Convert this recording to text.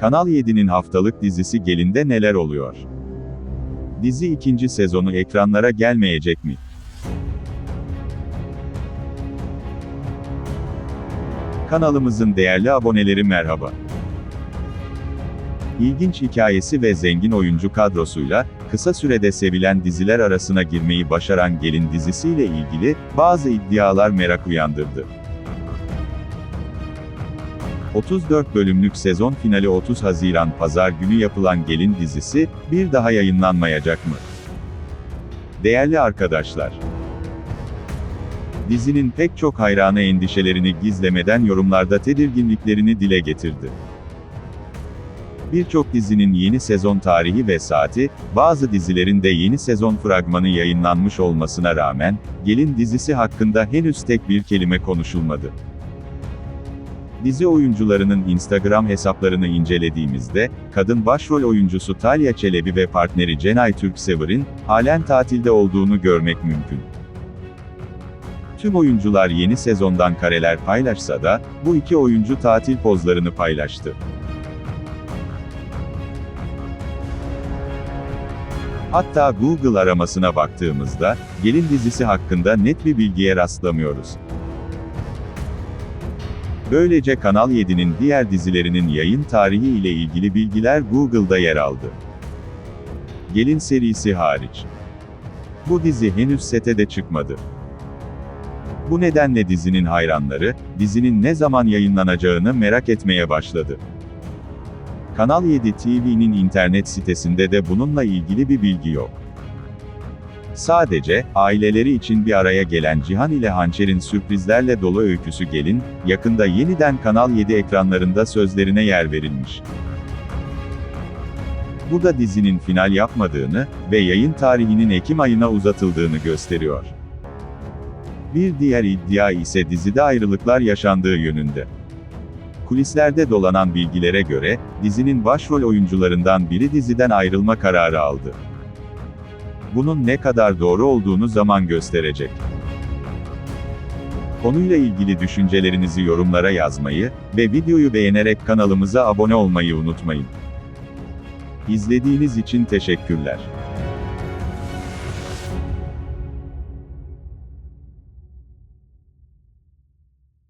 Kanal 7'nin haftalık dizisi Gelin'de neler oluyor? Dizi ikinci sezonu ekranlara gelmeyecek mi? Kanalımızın değerli aboneleri merhaba. İlginç hikayesi ve zengin oyuncu kadrosuyla, kısa sürede sevilen diziler arasına girmeyi başaran Gelin dizisiyle ilgili, bazı iddialar merak uyandırdı. 34 bölümlük sezon finali 30 Haziran Pazar günü yapılan Gelin dizisi, bir daha yayınlanmayacak mı? Değerli arkadaşlar, dizinin pek çok hayranı endişelerini gizlemeden yorumlarda tedirginliklerini dile getirdi. Birçok dizinin yeni sezon tarihi ve saati, bazı dizilerin de yeni sezon fragmanı yayınlanmış olmasına rağmen, Gelin dizisi hakkında henüz tek bir kelime konuşulmadı. Dizi oyuncularının Instagram hesaplarını incelediğimizde, kadın başrol oyuncusu Talya Çelebi ve partneri Cenay Türksever'in, halen tatilde olduğunu görmek mümkün. Tüm oyuncular yeni sezondan kareler paylaşsa da, bu iki oyuncu tatil pozlarını paylaştı. Hatta Google aramasına baktığımızda, Gelin dizisi hakkında net bir bilgiye rastlamıyoruz. Böylece Kanal 7'nin diğer dizilerinin yayın tarihi ile ilgili bilgiler Google'da yer aldı. Gelin serisi hariç. Bu dizi henüz sete de çıkmadı. Bu nedenle dizinin hayranları, dizinin ne zaman yayınlanacağını merak etmeye başladı. Kanal 7 TV'nin internet sitesinde de bununla ilgili bir bilgi yok. Sadece, aileleri için bir araya gelen Cihan ile Hançer'in sürprizlerle dolu öyküsü Gelin, yakında yeniden Kanal 7 ekranlarında sözlerine yer verilmiş. Bu da dizinin final yapmadığını ve yayın tarihinin Ekim ayına uzatıldığını gösteriyor. Bir diğer iddia ise dizide ayrılıklar yaşandığı yönünde. Kulislerde dolanan bilgilere göre, dizinin başrol oyuncularından biri diziden ayrılma kararı aldı. Bunun ne kadar doğru olduğunu zaman gösterecek. Konuyla ilgili düşüncelerinizi yorumlara yazmayı ve videoyu beğenerek kanalımıza abone olmayı unutmayın. İzlediğiniz için teşekkürler.